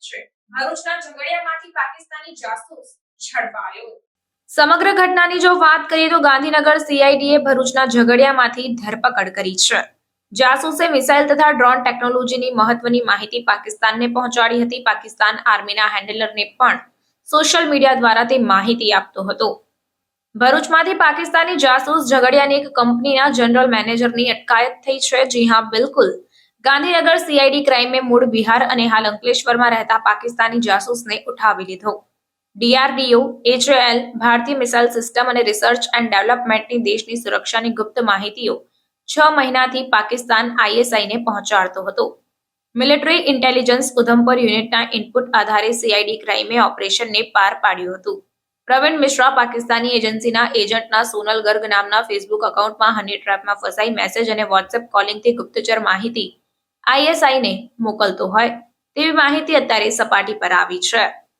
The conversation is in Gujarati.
છે. ભરૂચના ઝઘડિયામાંથી પાકિસ્તાની જાસૂસ ઝડપાયો. સમગ્ર ઘટનાની જો વાત કરીએ તો ગાંધીનગર સીઆઈડીએ ભરૂચના ઝઘડિયામાંથી ધરપકડ કરી છે. જાસૂસે મિસાઇલ તથા ડ્રોન ટેકનોલોજીની મહત્વની માહિતી પાકિસ્તાનને પહોંચાડી હતી. પાકિસ્તાન આર્મીના હેન્ડલરને પણ સોશિયલ મીડિયા દ્વારા તે માહિતી આપતો હતો. ભરૂચમાંથી પાકિસ્તાની જાસૂસ ઝઘડિયાની એક કંપનીના જનરલ મેનેજરની અટકાયત થઈ છે. જી હા, બિલકુલ. ગાંધીનગર સીઆઈડી ક્રાઇમે મૂળ બિહાર અને હાલ અંકલેશ્વરમાં રહેતા પાકિસ્તાની જાસૂસને ઉઠાવી લીધો. ડીઆરડીઓ એચએલ ભારતીય મિસાઇલ સિસ્ટમ અને રિસર્ચ એન્ડ ડેવલપમેન્ટની દેશની સુરક્ષાની ગુપ્ત માહિતીઓ છ મહિનાથી પાકિસ્તાન આઈએસઆઈને પહોંચાડતો હતો. મિલિટરી ઇન્ટેલિજન્સ ઉધમપુર યુનિટના ઇનપુટ આધારે સીઆઈડી ક્રાઇમે ઓપરેશનને પાર પાડ્યું હતું. પ્રવીણ મિશ્રા પાકિસ્તાની એજન્સીના એજન્ટના સોનલ ગર્ગ નામના ફેસબુક એકાઉન્ટમાં હની ટ્રેપમાં ફસાઈ મેસેજ અને વોટ્સએપ કોલિંગથી ગુપ્તચર માહિતી આઈએસઆઈને મોકલતો હોય તેવી માહિતી અત્યારે સપાટી પર આવી છે.